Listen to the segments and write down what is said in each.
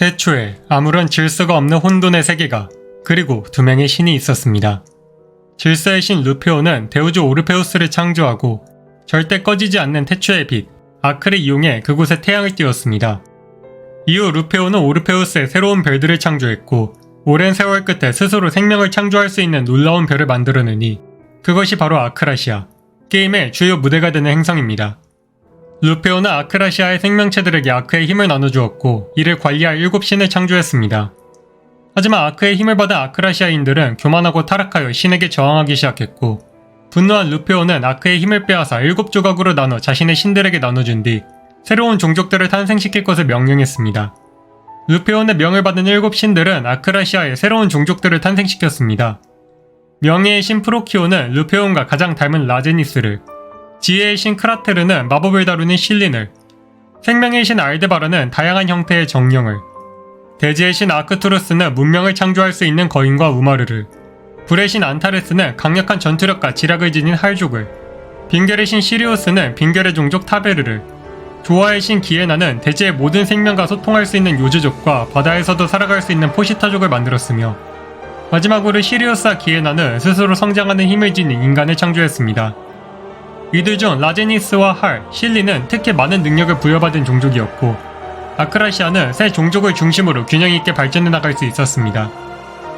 태초에 아무런 질서가 없는 혼돈의 세계가 그리고 두 명의 신이 있었습니다. 질서의 신 루페오는 데우즈 오르페우스를 창조하고 절대 꺼지지 않는 태초의 빛 아크를 이용해 그곳에 태양을 띄웠습니다. 이후 루페오는 오르페우스의 새로운 별들을 창조했고 오랜 세월 끝에 스스로 생명을 창조할 수 있는 놀라운 별을 만들어내니 그것이 바로 아크라시아, 게임의 주요 무대가 되는 행성입니다. 루페오는 아크라시아의 생명체들에게 아크의 힘을 나눠주었고 이를 관리할 일곱 신을 창조했습니다. 하지만 아크의 힘을 받은 아크라시아인들은 교만하고 타락하여 신에게 저항하기 시작했고 분노한 루페오는 아크의 힘을 빼앗아 일곱 조각으로 나눠 자신의 신들에게 나눠준 뒤 새로운 종족들을 탄생시킬 것을 명령했습니다. 루페온의 명을 받은 일곱 신들은 아크라시아의 새로운 종족들을 탄생시켰습니다. 명예의 신 프로키오는 루페온과 가장 닮은 라제니스를, 지혜의 신 크라테르는 마법을 다루는 실린을, 생명의 신 알데바라는 다양한 형태의 정령을, 대지의 신 아크투루스는 문명을 창조할 수 있는 거인과 우마르를, 불의 신 안타레스는 강력한 전투력과 지략을 지닌 할족을, 빙결의 신 시리우스는 빙결의 종족 타베르를, 조화의 신 기에나는 대지의 모든 생명과 소통할 수 있는 요즈족과 바다에서도 살아갈 수 있는 포시타족을 만들었으며 마지막으로 시리우스와 기에나는 스스로 성장하는 힘을 지닌 인간을 창조했습니다. 이들 중 라제니스와 할, 실리는 특히 많은 능력을 부여받은 종족이었고 아크라시아는 새 종족을 중심으로 균형 있게 발전해 나갈 수 있었습니다.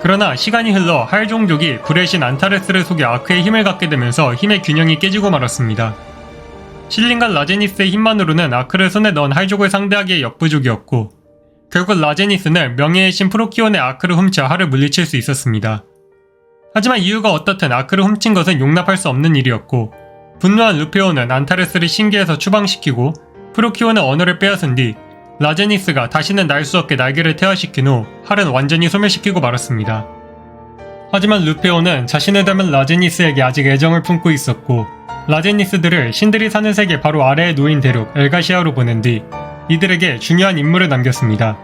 그러나 시간이 흘러 할 종족이 불의 신 안타레스를 속여 아크의 힘을 갖게 되면서 힘의 균형이 깨지고 말았습니다. 실린과 라제니스의 힘만으로는 아크를 손에 넣은 할족을 상대하기에 역부족이었고 결국 라제니스는 명예의 신 프로키온의 아크를 훔쳐 할을 물리칠 수 있었습니다. 하지만 이유가 어떻든 아크를 훔친 것은 용납할 수 없는 일이었고 분노한 루페오는 안타레스를 신기해서 추방시키고 프로키온의 언어를 빼앗은 뒤 라제니스가 다시는 날 수 없게 날개를 퇴화시킨 후 할은 완전히 소멸시키고 말았습니다. 하지만 루페오는 자신을 닮은 라제니스에게 아직 애정을 품고 있었고 라제니스들을 신들이 사는 세계 바로 아래에 놓인 대륙 엘가시아로 보낸 뒤 이들에게 중요한 임무를 남겼습니다.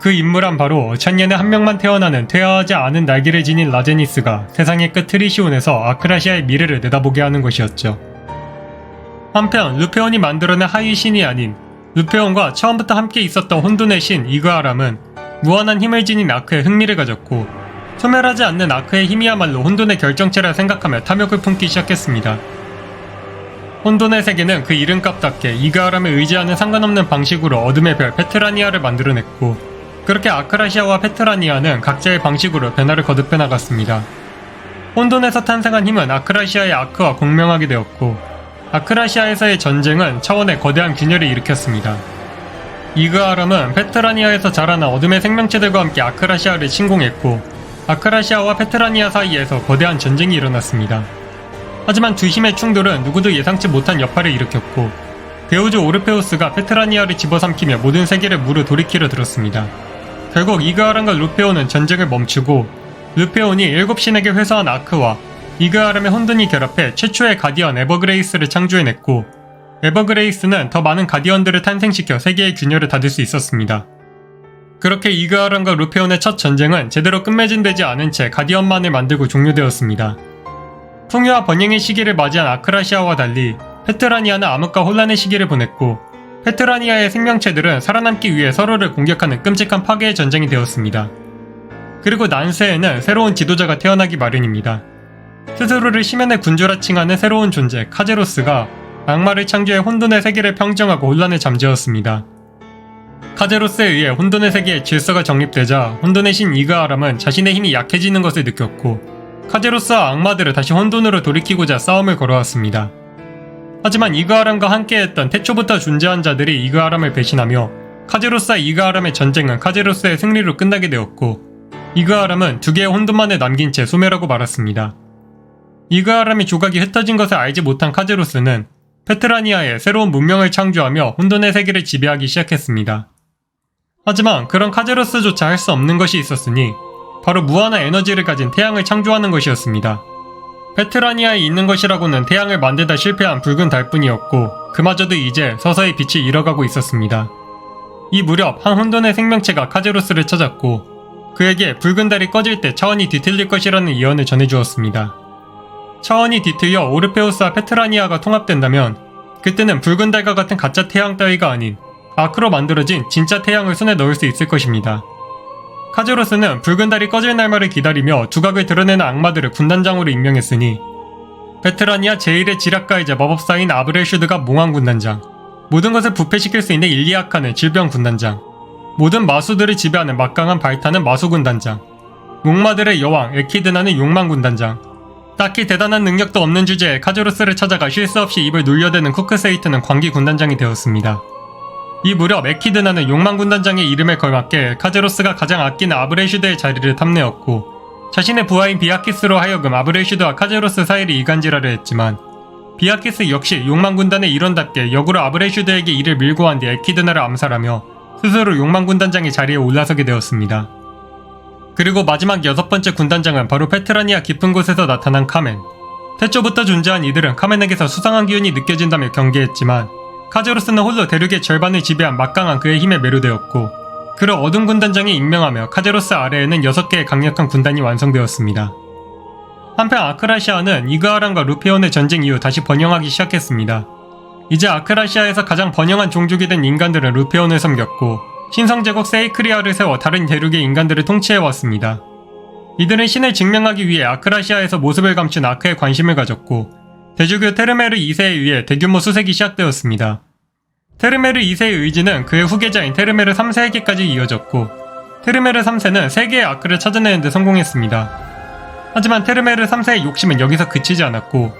그 임무란 바로 천년에 한 명만 태어나는 퇴화하지 않은 날개를 지닌 라제니스가 세상의 끝 트리시온에서 아크라시아의 미래를 내다보게 하는 것이었죠. 한편 루페온이 만들어낸 하위 신이 아닌 루페온과 처음부터 함께 있었던 혼돈의 신 이그아람은 무한한 힘을 지닌 아크에 흥미를 가졌고 소멸하지 않는 아크의 힘이야말로 혼돈의 결정체라 생각하며 탐욕을 품기 시작했습니다. 혼돈의 세계는 그 이름값답게 이그아람에 의지하는 상관없는 방식으로 어둠의 별 페트라니아를 만들어냈고 그렇게 아크라시아와 페트라니아는 각자의 방식으로 변화를 거듭해 나갔습니다. 혼돈에서 탄생한 힘은 아크라시아의 아크와 공명하게 되었고 아크라시아에서의 전쟁은 차원의 거대한 균열을 일으켰습니다. 이그아람은 페트라니아에서 자라난 어둠의 생명체들과 함께 아크라시아를 침공했고 아크라시아와 페트라니아 사이에서 거대한 전쟁이 일어났습니다. 하지만 두 힘의 충돌은 누구도 예상치 못한 여파를 일으켰고 데우즈 오르페우스가 페트라니아를 집어삼키며 모든 세계를 무르 돌이키려 들었습니다. 결국 이그아람과 루페온은 전쟁을 멈추고 루페온이 일곱 신에게 회수한 아크와 이그아람의 혼돈이 결합해 최초의 가디언 에버그레이스를 창조해냈고 에버그레이스는 더 많은 가디언들을 탄생시켜 세계의 균열을 닫을 수 있었습니다. 그렇게 이그아람과 루페온의 첫 전쟁은 제대로 끝맺은되지 않은 채 가디언만을 만들고 종료되었습니다. 풍요와 번영의 시기를 맞이한 아크라시아와 달리 페트라니아는 암흑과 혼란의 시기를 보냈고 페트라니아의 생명체들은 살아남기 위해 서로를 공격하는 끔찍한 파괴의 전쟁이 되었습니다. 그리고 난세에는 새로운 지도자가 태어나기 마련입니다. 스스로를 심연의 군주라 칭하는 새로운 존재 카제로스가 악마를 창조해 혼돈의 세계를 평정하고 혼란을 잠재웠습니다. 카제로스에 의해 혼돈의 세계에 질서가 정립되자 혼돈의 신 이그아람은 자신의 힘이 약해지는 것을 느꼈고 카제로스와 악마들을 다시 혼돈으로 돌이키고자 싸움을 걸어왔습니다. 하지만 이그아람과 함께했던 태초부터 존재한 자들이 이그아람을 배신하며 카제로스와 이그아람의 전쟁은 카제로스의 승리로 끝나게 되었고 이그아람은 두 개의 혼돈만을 남긴 채 소멸하고 말았습니다. 이그아람의 조각이 흩어진 것을 알지 못한 카제로스는 페트라니아에 새로운 문명을 창조하며 혼돈의 세계를 지배하기 시작했습니다. 하지만 그런 카제로스조차 할 수 없는 것이 있었으니 바로 무한한 에너지를 가진 태양을 창조하는 것이었습니다. 페트라니아에 있는 것이라고는 태양을 만들다 실패한 붉은 달뿐이었고 그마저도 이제 서서히 빛이 잃어가고 있었습니다. 이 무렵 한 혼돈의 생명체가 카제로스를 찾았고 그에게 붉은 달이 꺼질 때 차원이 뒤틀릴 것이라는 예언을 전해주었습니다. 차원이 뒤틀려 오르페우스와 페트라니아가 통합된다면 그때는 붉은 달과 같은 가짜 태양 따위가 아닌 아크로 만들어진 진짜 태양을 손에 넣을 수 있을 것입니다. 카제로스는 붉은 달이 꺼질 날만을 기다리며 두각을 드러내는 악마들을 군단장으로 임명했으니 베테라니아 제1의 지략가이자 마법사인 아브렐슈드가 몽환 군단장 모든 것을 부패시킬 수 있는 일리아카는 질병 군단장 모든 마수들을 지배하는 막강한 발타는 마수 군단장 목마들의 여왕 에키드나는 욕망 군단장 딱히 대단한 능력도 없는 주제에 카제로스를 찾아가 쉴새 없이 입을 눌려대는 쿠크세이트는 광기 군단장이 되었습니다. 이 무렵 에키드나는 욕망 군단장의 이름에 걸맞게 카제로스가 가장 아끼는 아브레슈드의 자리를 탐내었고 자신의 부하인 비아키스로 하여금 아브레슈드와 카제로스 사이를 이간질하려 했지만 비아키스 역시 욕망 군단의 일원답게 역으로 아브레슈드에게 이를 밀고 한 뒤 에키드나를 암살하며 스스로 욕망 군단장의 자리에 올라서게 되었습니다. 그리고 마지막 여섯 번째 군단장은 바로 페트라니아 깊은 곳에서 나타난 카멘. 태초부터 존재한 이들은 카멘에게서 수상한 기운이 느껴진다며 경계했지만 카제로스는 홀로 대륙의 절반을 지배한 막강한 그의 힘에 매료되었고 그를 어둠 군단장이 임명하며 카제로스 아래에는 6개의 강력한 군단이 완성되었습니다. 한편 아크라시아는 이그아란과 루페온의 전쟁 이후 다시 번영하기 시작했습니다. 이제 아크라시아에서 가장 번영한 종족이 된 인간들은 루페온을 섬겼고 신성제국 세이크리아를 세워 다른 대륙의 인간들을 통치해왔습니다. 이들은 신을 증명하기 위해 아크라시아에서 모습을 감춘 아크에 관심을 가졌고 대주교 테르메르 2세에 의해 대규모 수색이 시작되었습니다. 테르메르 2세의 의지는 그의 후계자인 테르메르 3세에게까지 이어졌고 테르메르 3세는 세계의 아크를 찾아내는 데 성공했습니다. 하지만 테르메르 3세의 욕심은 여기서 그치지 않았고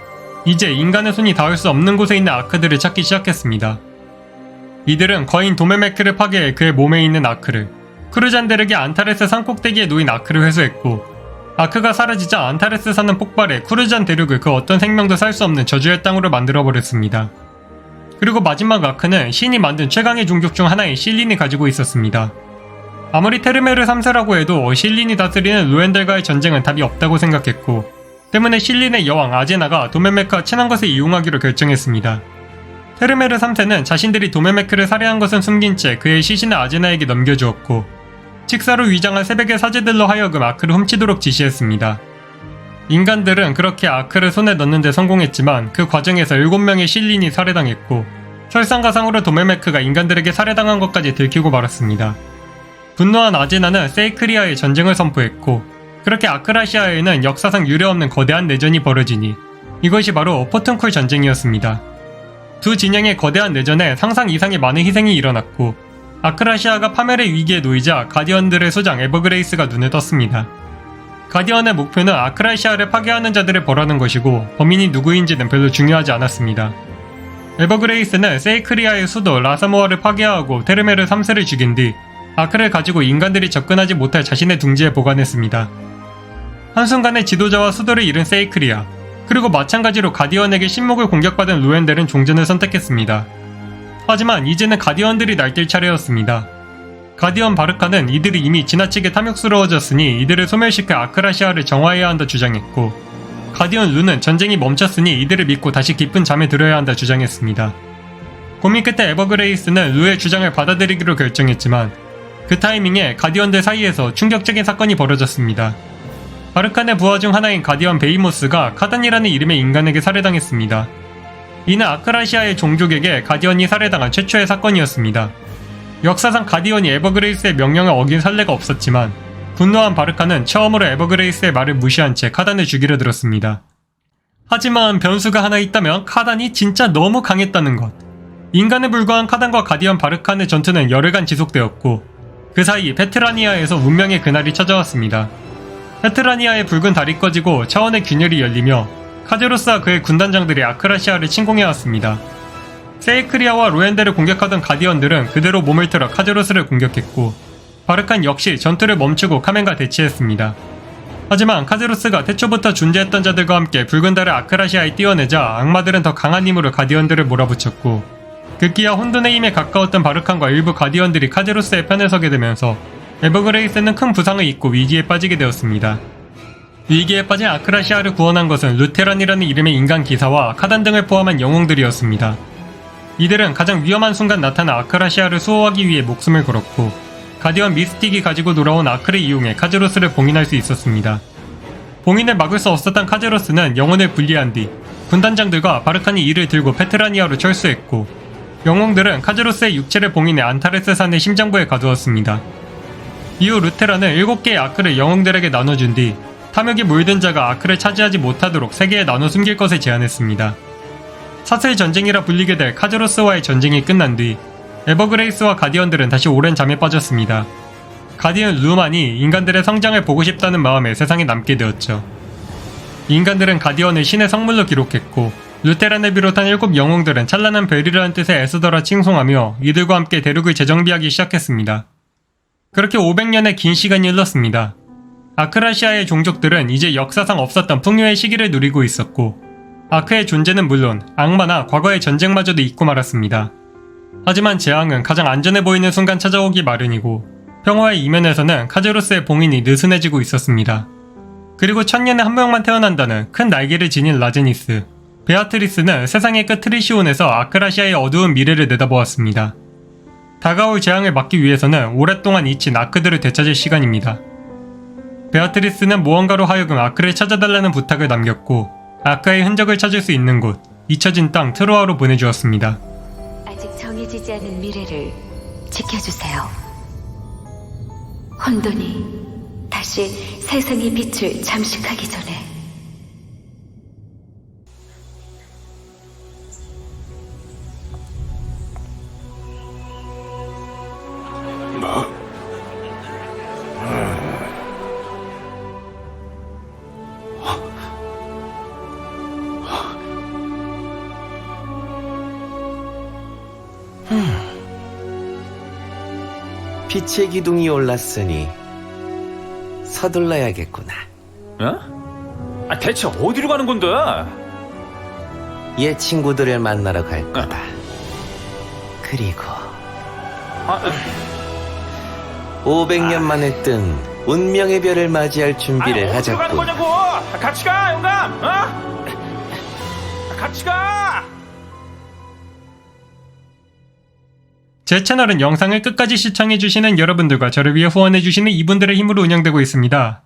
이제 인간의 손이 닿을 수 없는 곳에 있는 아크들을 찾기 시작했습니다. 이들은 거인 도메메크를 파괴해 그의 몸에 있는 아크를 크루잔데르게 안타레스 산 꼭대기에 놓인 아크를 회수했고 아크가 사라지자 안타레스 산은 폭발해 쿠르잔 대륙을 그 어떤 생명도 살 수 없는 저주의 땅으로 만들어버렸습니다. 그리고 마지막 아크는 신이 만든 최강의 종족 중 하나인 실린이 가지고 있었습니다. 아무리 테르메르 3세라고 해도 실린이 다스리는 루엔델과의 전쟁은 답이 없다고 생각했고 때문에 실린의 여왕 아제나가 도메메크와 친한 것을 이용하기로 결정했습니다. 테르메르 3세는 자신들이 도메메크를 살해한 것은 숨긴 채 그의 시신을 아제나에게 넘겨주었고 직사로 위장한 새벽의 사제들로 하여금 아크를 훔치도록 지시했습니다. 인간들은 그렇게 아크를 손에 넣는데 성공했지만 그 과정에서 7명의 실린이 살해당했고 설상가상으로 도메메크가 인간들에게 살해당한 것까지 들키고 말았습니다. 분노한 아제나는 세이크리아의 전쟁을 선포했고 그렇게 아크라시아에는 역사상 유례없는 거대한 내전이 벌어지니 이것이 바로 포튼쿨 전쟁이었습니다. 두 진영의 거대한 내전에 상상 이상의 많은 희생이 일어났고 아크라시아가 파멸의 위기에 놓이자 가디언들의 소장 에버그레이스가 눈에 떴습니다. 가디언의 목표는 아크라시아를 파괴하는 자들을 벌하는 것이고 범인이 누구인지는 별로 중요하지 않았습니다. 에버그레이스는 세이크리아의 수도 라사모아를 파괴하고 테르메르 3세를 죽인 뒤 아크를 가지고 인간들이 접근하지 못할 자신의 둥지에 보관했습니다. 한순간에 지도자와 수도를 잃은 세이크리아, 그리고 마찬가지로 가디언에게 신목을 공격받은 루엔델은 종전을 선택했습니다. 하지만 이제는 가디언들이 날뛸 차례였습니다. 가디언 바르카는 이들이 이미 지나치게 탐욕스러워졌으니 이들을 소멸시켜 아크라시아를 정화해야 한다 주장했고 가디언 루는 전쟁이 멈췄으니 이들을 믿고 다시 깊은 잠에 들어야 한다 주장했습니다. 고민 끝에 에버그레이스는 루의 주장을 받아들이기로 결정했지만 그 타이밍에 가디언들 사이에서 충격적인 사건이 벌어졌습니다. 바르칸의 부하 중 하나인 가디언 베이모스가 카단이라는 이름의 인간에게 살해당했습니다. 이는 아크라시아의 종족에게 가디언이 살해당한 최초의 사건이었습니다. 역사상 가디언이 에버그레이스의 명령을 어긴 선례가 없었지만 분노한 바르카는 처음으로 에버그레이스의 말을 무시한 채 카단을 죽이려 들었습니다. 하지만 변수가 하나 있다면 카단이 진짜 너무 강했다는 것. 인간에 불과한 카단과 가디언 바르칸의 전투는 열흘간 지속되었고 그 사이 페트라니아에서 운명의 그날이 찾아왔습니다. 페트라니아의 붉은 달이 꺼지고 차원의 균열이 열리며 카제로스와 그의 군단장들이 아크라시아를 침공해왔습니다. 세이크리아와 로엔델을 공격하던 가디언들은 그대로 몸을 틀어 카제로스를 공격했고 바르칸 역시 전투를 멈추고 카멘과 대치했습니다. 하지만 카제로스가 태초부터 존재했던 자들과 함께 붉은 달을 아크라시아에 띄워내자 악마들은 더 강한 힘으로 가디언들을 몰아붙였고 극기야 혼돈의 힘에 가까웠던 바르칸과 일부 가디언들이 카제로스의 편에 서게 되면서 에버그레이스는 큰 부상을 입고 위기에 빠지게 되었습니다. 위기에 빠진 아크라시아를 구원한 것은 루테란이라는 이름의 인간 기사와 카단 등을 포함한 영웅들이었습니다. 이들은 가장 위험한 순간 나타난 아크라시아를 수호하기 위해 목숨을 걸었고 가디언 미스틱이 가지고 돌아온 아크를 이용해 카제로스를 봉인할 수 있었습니다. 봉인을 막을 수 없었던 카제로스는 영혼을 분리한 뒤 군단장들과 바르칸이 이를 들고 페트라니아로 철수했고 영웅들은 카제로스의 육체를 봉인해 안타레스 산의 심장부에 가두었습니다. 이후 루테라는 7개의 아크를 영웅들에게 나눠준 뒤 탐욕이 물든 자가 아크를 차지하지 못하도록 3개에 나눠 숨길 것을 제안했습니다. 사슬 전쟁이라 불리게 될 카제로스와의 전쟁이 끝난 뒤 에버그레이스와 가디언들은 다시 오랜 잠에 빠졌습니다. 가디언 루만이 인간들의 성장을 보고 싶다는 마음에 세상에 남게 되었죠. 인간들은 가디언을 신의 성물로 기록했고 루테란을 비롯한 일곱 영웅들은 찬란한 별이라는 뜻의 에스더라 칭송하며 이들과 함께 대륙을 재정비하기 시작했습니다. 그렇게 500년의 긴 시간이 흘렀습니다. 아크라시아의 종족들은 이제 역사상 없었던 풍요의 시기를 누리고 있었고 아크의 존재는 물론 악마나 과거의 전쟁마저도 잊고 말았습니다. 하지만 재앙은 가장 안전해 보이는 순간 찾아오기 마련이고 평화의 이면에서는 카제로스의 봉인이 느슨해지고 있었습니다. 그리고 천년에 한 명만 태어난다는 큰 날개를 지닌 라제니스, 베아트리스는 세상의 끝 트리시온에서 아크라시아의 어두운 미래를 내다보았습니다. 다가올 재앙을 막기 위해서는 오랫동안 잊힌 아크들을 되찾을 시간입니다. 베아트리스는 무언가로 하여금 아크를 찾아달라는 부탁을 남겼고 아크의 흔적을 찾을 수 있는 곳, 잊혀진 땅 트로아로 보내주었습니다. 아직 정해지지 않은 미래를 지켜주세요. 혼돈이 다시 세상의 빛을 잠식하기 전에 빛의 기둥이 올랐으니 서둘러야겠구나. 어? 아, 대체 어디로 가는 건데? 옛 친구들을 만나러 갈 거다. 그리고 아, 500년 만에 뜬 운명의 별을 맞이할 준비를 아니, 어디로 가는 하자고. 거냐고! 아, 같이 가, 영감! 어? 아, 같이 가! 제 채널은 영상을 끝까지 시청해주시는 여러분들과 저를 위해 후원해주시는 이분들의 힘으로 운영되고 있습니다.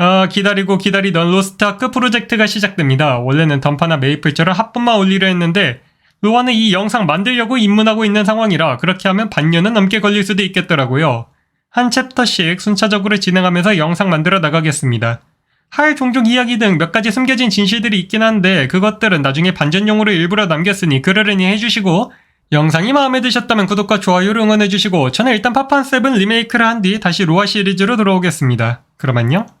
아, 기다리고 기다리던 로스트 아크 프로젝트가 시작됩니다. 원래는 던파나 메이플처럼 합본만 올리려 했는데, 로아는 이 영상 만들려고 입문하고 있는 상황이라 그렇게 하면 반년은 넘게 걸릴 수도 있겠더라고요. 한 챕터씩 순차적으로 진행하면서 영상 만들어 나가겠습니다. 할 종족 이야기 등 몇 가지 숨겨진 진실들이 있긴 한데 그것들은 나중에 반전용으로 일부러 남겼으니 그러려니 해주시고 영상이 마음에 드셨다면 구독과 좋아요를 응원해주시고 저는 일단 파판 세븐 리메이크를 한 뒤 다시 로아 시리즈로 돌아오겠습니다. 그럼 안녕?